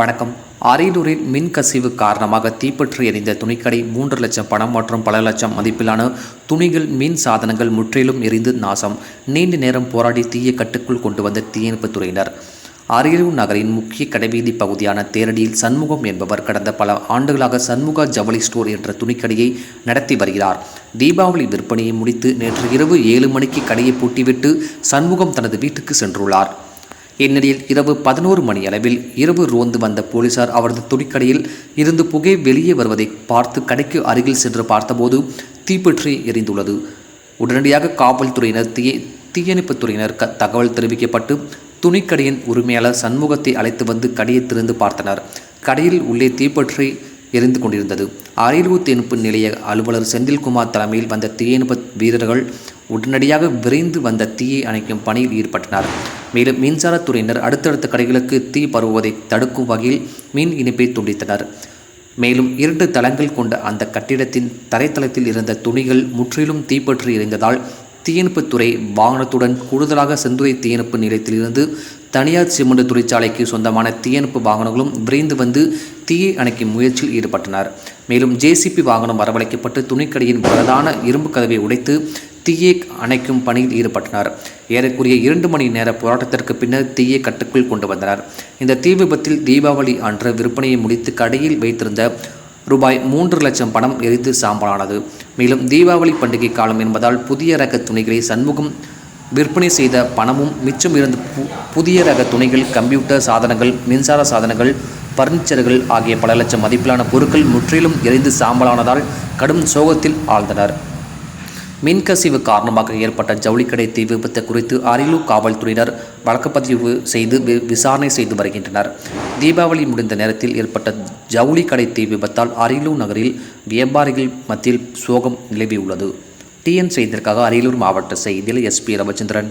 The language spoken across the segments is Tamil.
வணக்கம். அரியலூரில் மின் கசிவு காரணமாக தீப்பற்றி எரிந்த துணிக்கடை மூன்று லட்சம் பணம் மற்றும் பல லட்சம் மதிப்பிலான துணிகள் மின் சாதனங்கள் முற்றிலும் எரிந்து நாசம். நீண்ட நேரம் போராடி தீயை கட்டுக்குள் கொண்டு வந்த தீயணைப்புத் துறையினர். அரியலூர் நகரின் முக்கிய கடைவீதி பகுதியான தேரடியில் சண்முகம் என்பவர் கடந்த பல ஆண்டுகளாக சண்முகா ஜவுளி ஸ்டோர் என்ற துணிக்கடையை நடத்தி வருகிறார். தீபாவளி விற்பனையை முடித்து நேற்று இரவு ஏழு மணிக்கு கடையை பூட்டிவிட்டு சண்முகம் தனது வீட்டுக்கு சென்றுள்ளார். இந்நிலையில் இரவு பதினோரு மணி அளவில் இரவு ரோந்து வந்த போலீசார் அவரது துணிக்கடையில் இருந்து புகை வெளியே வருவதை பார்த்து கடைக்கு அருகில் சென்று பார்த்தபோது தீப்பற்றி எரிந்துள்ளது. உடனடியாக காவல்துறையினர் தீய தீயணைப்புத் துறையினர் க தகவல் தெரிவிக்கப்பட்டு துணிக்கடையின் உரிமையாளர் சண்முகத்தை அழைத்து வந்து கடையை திறந்து பார்த்தனர். கடையில் உள்ளே தீப்பற்றி எரிந்து கொண்டிருந்தது. அரியலூர் தீயணைப்பு நிலைய அலுவலர் செந்தில்குமார் தலைமையில் வந்த தீயணைப்பு வீரர்கள் உடனடியாக விரைந்து வந்த தீயை அணைக்கும் பணியில் ஈடுபட்டனர். மேலும் மின்சாரத்துறையினர் அடுத்தடுத்த கடைகளுக்கு தீ பரவுவதை தடுக்கும் வகையில் மின் இணைப்பை துண்டித்தனர். மேலும் இரண்டு தளங்கள் கொண்ட அந்த கட்டிடத்தின் தரைத்தளத்தில் இருந்த துணிகள் முற்றிலும் தீப்பற்றி எரிந்ததால் தீயணைப்புத்துறை வாகனத்துடன் கூடுதலாக செந்துறை தீயணைப்பு நிலையத்திலிருந்து தனியார் சிமெண்ட் தொழிற்சாலைக்கு சொந்தமான தீயணைப்பு வாகனங்களும் விரைந்து வந்து தீயை அணைக்கும் முயற்சியில் ஈடுபட்டனர். மேலும் ஜேசிபி வாகனம் வரவழைக்கப்பட்டு துணிக்கடையின் பிரதான இரும்பு கதவை உடைத்து தீயை அணைக்கும் பணியில் ஈடுபட்டனர். ஏறக்குரிய இரண்டு மணி நேர போராட்டத்திற்கு பின்னர் தீயை கட்டுக்குள் கொண்டு வந்தனர். இந்த தீ விபத்தில் தீபாவளி அன்று விற்பனையை முடித்து கடையில் வைத்திருந்த ரூபாய் மூன்று லட்சம் பணம் எரித்து சாம்பலானது. மேலும் தீபாவளி பண்டிகை காலம் என்பதால் புதிய ரக துணிகளை சண்முகம் விற்பனை செய்த பணமும் மிச்சம் இருந்த பு புதிய ரக துணிகள் கம்ப்யூட்டர் சாதனங்கள் மின்சார சாதனங்கள் பர்னிச்சர்கள் ஆகிய பல லட்சம் மதிப்பிலான பொருட்கள் முற்றிலும் எரிந்து சாம்பலானதால் கடும் சோகத்தில் ஆழ்ந்தனர். மின்கசிவு காரணமாக ஏற்பட்ட ஜவுளிக்கடை தீ விபத்து குறித்து அரியலூர் காவல்துறையினர் வழக்குப்பதிவு செய்து வி- விசாரணை செய்து வருகின்றனர். தீபாவளி முடிந்த நேரத்தில் ஏற்பட்ட ஜவுளிக்கடை தீ விபத்தால் அரியலூர் நகரில் வியாபாரிகள் மத்தியில் சோகம் நிலவியுள்ளது. டிஎன் செய்திற்காக அரியலூர் மாவட்ட செய்தியில் எஸ்பி ரவிச்சந்திரன்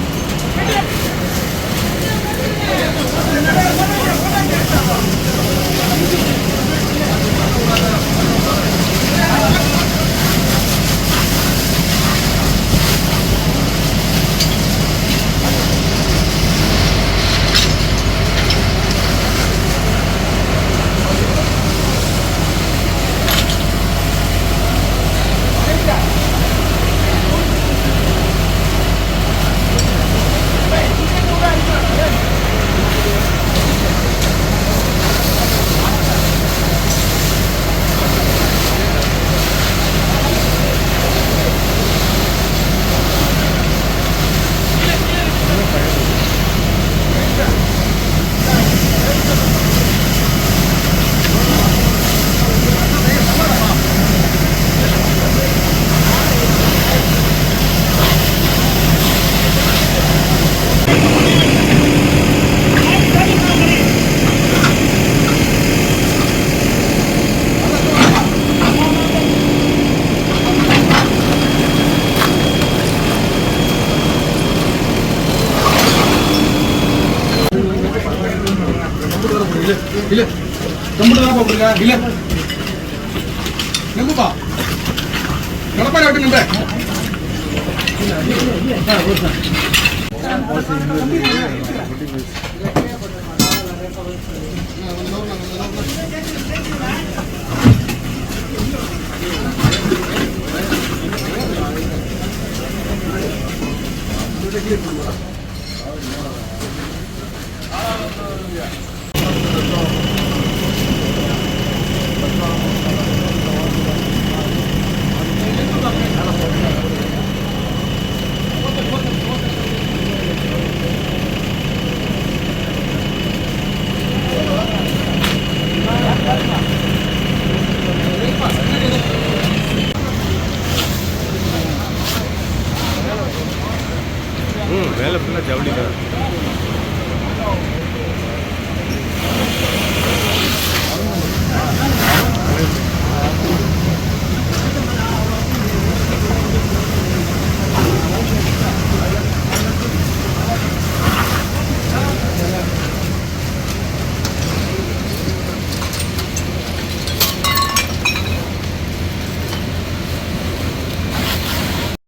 இல்ல. கம்பிட்டு தான் போட்டுருங்க இல்ல. நெங்குப்பா நடப்பாரு விட்டு நம்ப Yeah. ஜவுளி தான்